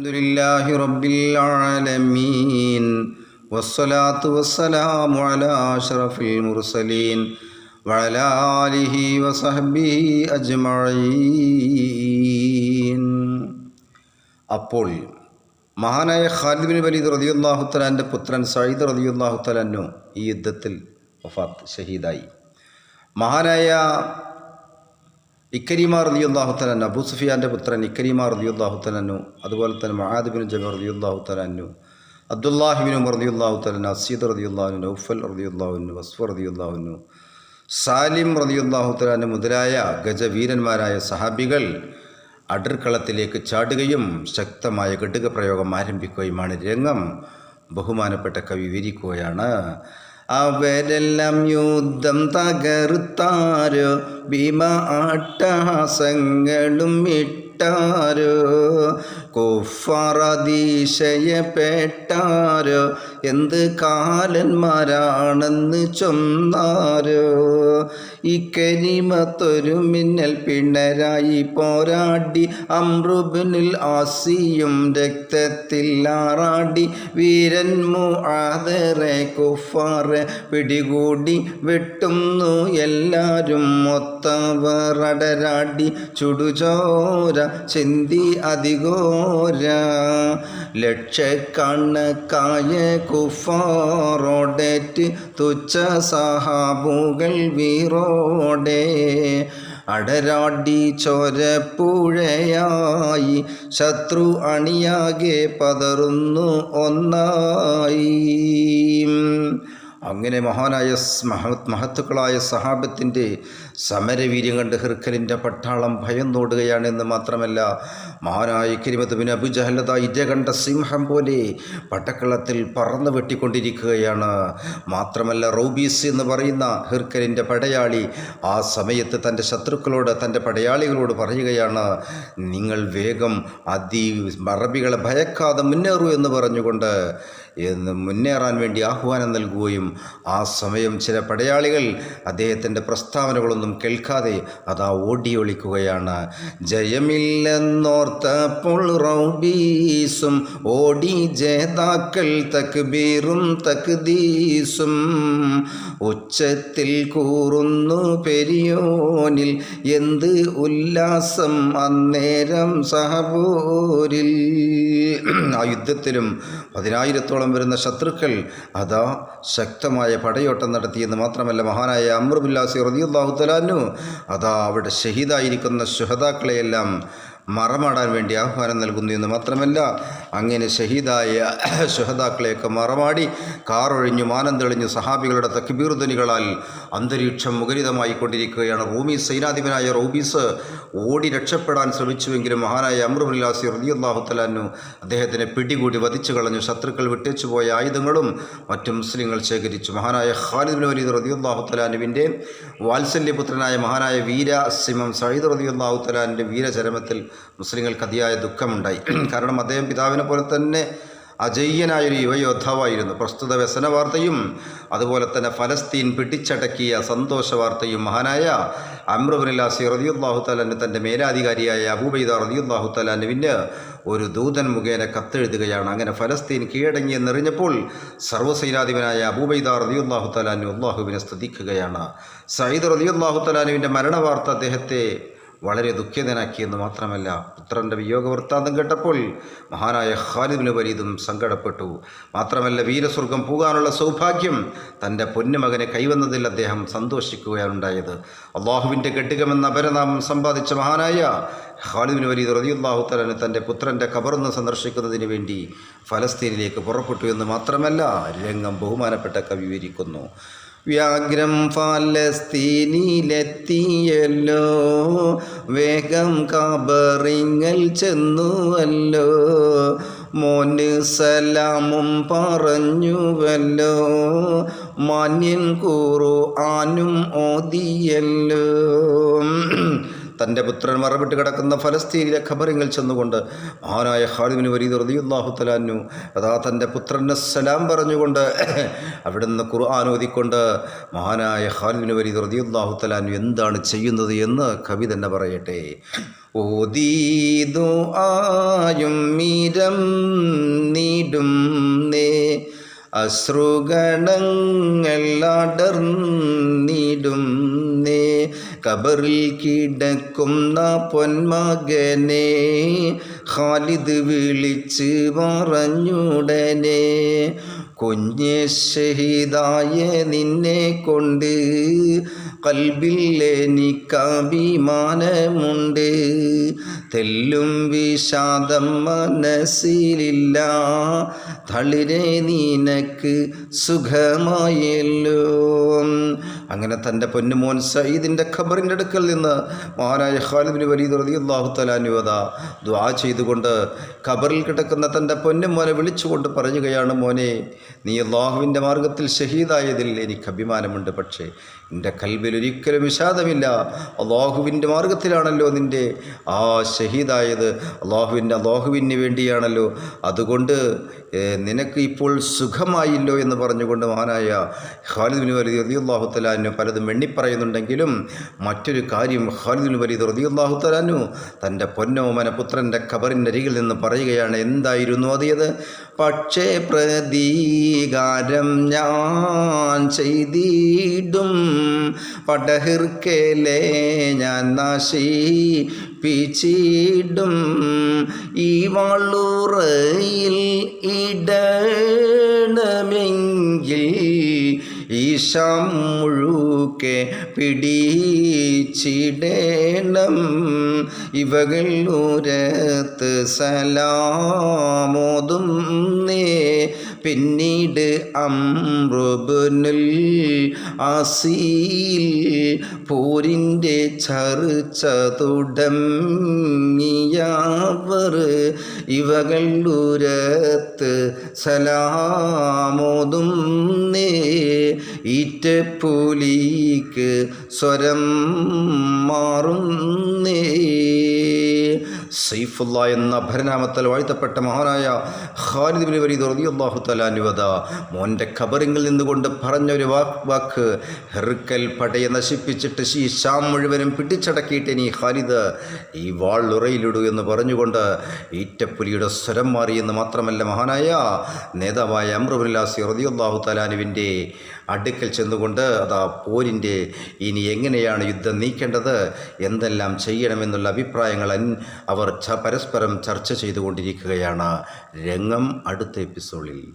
الحمد لله رب العالمين والصلاة والسلام على أشرف المرسلين وعلى آله وصحبه أجمعين അപ്പോൾ മഹാനായ Khalid bin Waleed റളിയല്ലാഹു തലാൻ്റെ പുത്രൻ സയ്യിദ് റളിയല്ലാഹു തലാനു ഈ യുദ്ധത്തിൽ വഫാത്ത് ഷഹീദായി മഹാനായ ഇക്കരിമ റളിയല്ലാഹു തലാൻ അബൂ സുഫിയാന്റെ പുത്രൻ ഇക്കരിമ റളിയല്ലാഹു തലാനു അതുപോലെ തന്നെ മഹാദിബിൻ ജബർ റളിയല്ലാഹു തലാനു അബ്ദുല്ലാഹിബിൻ ഉമർ റളിയല്ലാഹു തലാൻ അസീദ് റളിയല്ലാഹു നൗഫൽ റളിയല്ലാഹു വസ്ഫർ റളിയല്ലാഹു സാലിം റളിയല്ലാഹു തലാൻ മുതലായ ഗജവീരന്മാരായ സഹാബികൾ അടർക്കളത്തിലേക്ക് ചാടുകയും ശക്തമായ കെട്ടുക പ്രയോഗം ആരംഭിക്കുകയുമാണ്. രംഗം ബഹുമാനപ്പെട്ട കവി വിവരിക്കുകയാണ് അവരെല്ലാം യുദ്ധം തകർത്താരോ? ഭീമ ആട്ടഹാസങ്ങളും ഇട്ടാരോ? കുഫറദീശയപ്പെട്ടാരോ എന്ത് കാലന്മാരാണെന്ന് ചൊന്നാരോ? ഇക്കരിമത്തൊരു മിന്നൽ പിണരായി പോരാടി അമ്രുബിനിൽ ആസിയും രക്തത്തിൽ ആറാടി വീരൻ മുആദറെ കുഫാറെ പിടികൂടി വെട്ടുന്നു എല്ലാരും മൊത്തവറടരാടി ചുടുചോര ചിന്തി അധികോര ലക്ഷക്കണക്കായ കുഫാറോടേറ്റ് തുച്ഛ സഹാബുകൾ വീറോടെ. അടരാടി ചോരപ്പുഴയായി ശത്രു അണിയാകെ പതറുന്നു ഒന്നായി. അങ്ങനെ മഹാനായ മഹത് മഹത്തുക്കളായ സഹാബത്തിന്റെ സമരവീര്യം കണ്ട് ഹിർക്കലിന്റെ പട്ടാളം ഭയന്നോടുകയാണെന്ന് മാത്രമല്ല മഹാനായ കിരിമത്ത് ബിൻ അബുജഹലത ഇര കണ്ട സിംഹം പോലെ പട്ടക്കളത്തിൽ പറന്നു വെട്ടിക്കൊണ്ടിരിക്കുകയാണ്. മാത്രമല്ല റോബീസ് എന്ന് പറയുന്ന ഹിർക്കലിന്റെ പടയാളി ആ സമയത്ത് തന്റെ ശത്രുക്കളോട് തന്റെ പടയാളികളോട് പറയുകയാണ് നിങ്ങൾ വേഗം അതി അറബികളെ ഭയക്കാതെ മുന്നേറൂ എന്ന് പറഞ്ഞുകൊണ്ട് എന്ന് മുന്നേറാൻ വേണ്ടി ആഹ്വാനം നൽകുകയും ആ സമയം ചില പടയാളികൾ അദ്ദേഹത്തിന്റെ പ്രസ്താവനകളൊന്നും കേൾക്കാതെ അതാ ഓടിയൊളിക്കുകയാണ്. ജയമില്ലെന്നോർത്തപ്പോൾ റൗബീസും ഓടി ജേതാക്കൾ തക്ബീറും തക്ദീസും ഉച്ചത്തിൽ കൂറുന്നു പെരിയോനിൽ എന്ത് ഉല്ലാസം അന്നേരം സഹബോരിൽ. ആ യുദ്ധത്തിലും പതിനായിരത്തോളം വരുന്ന ശത്രുക്കൾ അതാ ശക്തമായ പടയോട്ടം നടത്തിയെന്ന് മാത്രമല്ല മഹാനായ അമ്രുബുല്ലാസി റതിയുല്ലാഹു തലാനു അതാ അവിടെ ഷഹീദായിരിക്കുന്ന ശുഹതാക്കളെയെല്ലാം മറമാടാൻ വേണ്ടി ആഹ്വാനം നൽകുന്നു എന്ന് മാത്രമല്ല അങ്ങനെ ഷഹീദായ ശുഹദാക്കളെയൊക്കെ മറമാടി കാറൊഴിഞ്ഞു മാനം തെളിഞ്ഞു സഹാബികളുടെ തക്കിബീർധനികളാൽ അന്തരീക്ഷം മുഖരിതമായി കൊണ്ടിരിക്കുകയാണ് റൂമി സൈനാധിപനായ റൂബീസ് ഓടി രക്ഷപ്പെടാൻ ശ്രമിച്ചുവെങ്കിലും മഹാനായ അമ്രുബുല്ലാസി റലിയല്ലാഹു തലാനു അദ്ദേഹത്തിനെ പിടികൂടി വധിച്ചു കളഞ്ഞു. ശത്രുക്കൾ വിട്ടേച്ചു പോയ ആയുധങ്ങളും മറ്റു മുസ്ലിങ്ങൾ ശേഖരിച്ചു. മഹാനായ ഖാലിദ് വലീദ് റതിയുല്ലാഹു തലാനുവിന്റെ വാത്സല്യപുത്രനായ മഹാനായ വീര സിമം സയ്യിദ് റതിയുല്ലാഹു തലാന്റെ വീരചരമത്തിൽ മുസ്ലിങ്ങൾക്ക് അതിയായ ദുഃഖമുണ്ടായി. കാരണം അദ്ദേഹം പിതാവിനെ പോലെ തന്നെ അജയ്യനായൊരു യുവയോദ്ധാവായിരുന്നു. പ്രസ്തുത വ്യസന വാർത്തയും അതുപോലെ തന്നെ ഫലസ്തീൻ പിടിച്ചടക്കിയ സന്തോഷ വാർത്തയും മഹാനായ അമ്രുബിൻലാസി റതിയുല്ലാഹു തലാന് തന്റെ മേലാധികാരിയായ അബൂബൈദ റതിയുല്ലാഹു തലാനുവിന് ഒരു ദൂതൻ മുഖേന കത്തെഴുതുകയാണ്. അങ്ങനെ ഫലസ്തീൻ കീഴടങ്ങിയെന്നറിഞ്ഞപ്പോൾ സർവസൈനാധിപനായ അബൂബൈദ റതിയുല്ലാഹു തലാനു അള്ളാഹുവിനെ സ്തുതിക്കുകയാണ്. സയ്യിദ് റതിയുല്ലാഹു തലാനുവിന്റെ മരണവാർത്ത അദ്ദേഹത്തെ വളരെ ദുഃഖിതനാക്കിയെന്ന് മാത്രമല്ല പുത്രന്റെ വിയോഗ വൃത്താന്തം കേട്ടപ്പോൾ മഹാനായ ഖാലിദിന് വരീതും സങ്കടപ്പെട്ടു. മാത്രമല്ല വീരസ്വർഗം പോകാനുള്ള സൗഭാഗ്യം തന്റെ പൊന്നുമകനെ കൈവന്നതിൽ അദ്ദേഹം സന്തോഷിക്കുകയാണുണ്ടായത് അള്ളാഹുവിന്റെ കെട്ടികമെന്ന അപരനാമം സമ്പാദിച്ച മഹാനായ ഖാലിദിന് വരീദ് റതിയുല്ലാഹു തലന് തന്റെ പുത്രന്റെ കബറൊന്ന് സന്ദർശിക്കുന്നതിന് വേണ്ടി ഫലസ്തീനിലേക്ക് പുറപ്പെട്ടു എന്ന് മാത്രമല്ല രംഗം ബഹുമാനപ്പെട്ട കവി വിവരിക്കുന്നു. വ്യാഗ്രം ഫലസ്തീനിലെത്തിയല്ലോ. വേഗം കാബറിങ്ങൽ ചെന്നുവല്ലോ. മോന് സലാമും പറഞ്ഞുവല്ലോ. മാന്യൻ കൂറു ആനും ഓതിയല്ലോ. തന്റെ പുത്രൻ മറവിട്ട് കിടക്കുന്ന ഫലസ്തീനിലെ ഖബറിങ്ങിൽ ചെന്നുകൊണ്ട് മഹാനായ ഖാലിബിന് വരീദ് റളിയല്ലാഹു തലാന്നു അതാ തന്റെ പുത്രന് സലാം പറഞ്ഞുകൊണ്ട് അവിടുന്ന് ഖുർആൻ ഓതിക്കൊണ്ട് മഹാനായ ഖാലിബിന് വരീദ് റളിയല്ലാഹു തലാന്നു എന്താണ് ചെയ്യുന്നത് എന്ന് കവി തന്നെ പറയട്ടെ. ഓതീതു ആയും മീരം നീടും നേ അശ്രുഗണങ്ങൾ നേ കബറിൽ കിടക്കുന്ന പൊന്മകനെ. ഖാലിദ് വിളിച്ച് പറഞ്ഞുടനെ കുഞ്ഞെ ഷഹീദായ നിന്നെ കൊണ്ട് കൽബിൽ എനിക്കഭിമാനമുണ്ട്. തെല്ലും വിഷാദം മനസ്സിലില്ല. തളിരെ നിനക്ക് സുഖമായല്ലോ. അങ്ങനെ തന്റെ പൊന്നുമോൻ സയ്യിദിന്റെ ഖബറിന്റെ അടുക്കൽ നിന്ന് മഹാനായ ഖാലിബിന് വലീദ് റതി അള്ളാഹു തലാനുവത ദ്വാ ചെയ്തുകൊണ്ട് ഖബറിൽ കിടക്കുന്ന തന്റെ പൊന്നുമോനെ വിളിച്ചുകൊണ്ട് പറയുകയാണ് മോനെ നീ അള്ളാഹുവിന്റെ മാർഗത്തിൽ ഷഹീദായതിൽ എനിക്ക് അഭിമാനമുണ്ട്. പക്ഷേ എന്റെ കൽബിൽ ഒരിക്കലും വിഷാദമില്ല. അള്ളാഹുവിന്റെ മാർഗത്തിലാണല്ലോ നിന്റെ ആ ഷഹീദായത്. അള്ളാഹുവിന്റെ അള്ളാഹുവിന് വേണ്ടിയാണല്ലോ. അതുകൊണ്ട് നിനക്ക് ഇപ്പോൾ സുഖമായില്ലോ എന്ന് പറഞ്ഞുകൊണ്ട് മഹാനായ ഖാലിദ് ബിൻ വലീദ് റതി അള്ളാഹു തലാനു പലതും എണ്ണിപ്പറയുന്നുണ്ടെങ്കിലും മറ്റൊരു കാര്യം ഖാലിദ് ബിൻ വലീദ് റതി അള്ളാഹു തലാനു തന്റെ പൊന്നോമന പുത്രന്റെ ഖബറിന്റെ അരികിൽ നിന്ന് പറയുകയാണ് എന്തായിരുന്നു അതിയത് പക്ഷേ പ്രതീകാരം ഞാൻ ചെയ്തിടും. പടഹിർക്കേലേ ഞാൻ നശിപ്പിച്ചിടും. ഈ വാളൂറയിൽ ഇടണമെങ്കിൽ ഈശാം മുഴുക്കെ പിടിച്ചിടേണം. ഇവകൾ ഉരത്ത് സലാമോതും നേ പിന്നീട് അമ്രുബുനുൽ ആസീൽ പോരിന്റെ ചർച്ച തുടങ്ങിയവർ ഇവകൾ ഉരത്ത് സലാമോതും നേ ഈറ്റപ്പുലിക്ക് സ്വരം മാറുന്നേ സൈഫുള്ള എന്ന ഭരനാമത്താൽ വാഴ്ത്തപ്പെട്ട മഹാനായ ഖാലിദ് ബിൻ വലീദ് റളിയല്ലാഹു തആല അനുവദ മോന്റെ ഖബറിങ്ങിൽ നിന്നുകൊണ്ട് പറഞ്ഞ ഒരു വാക്ക് ഹെറുക്കൽ പടയെ നശിപ്പിച്ചിട്ട് ഈ ഷാം മുഴുവനും പിടിച്ചടക്കിയിട്ട് ഇനി ഖാലിദ് ഈ വാൾ ഉറയിലിടൂ എന്ന് പറഞ്ഞുകൊണ്ട് ഈറ്റപ്പുലിയുടെ സ്വരം മാറിയെന്ന് മാത്രമല്ല മഹാനായ നേതാവായ അമ്രുബുല്ലാസി റളിയല്ലാഹു തലാനുവിന്റെ അടുക്കൽ ചെന്നുകൊണ്ട് അതാ പോരിന്റെ ഇനി എങ്ങനെയാണ് യുദ്ധം നീക്കേണ്ടത് എന്തെല്ലാം ചെയ്യണമെന്നുള്ള അഭിപ്രായങ്ങൾ അൻ- അവർ പരസ്പരം ചർച്ച ചെയ്തുകൊണ്ടിരിക്കുകയാണ്. രംഗം അടുത്ത എപ്പിസോഡിൽ.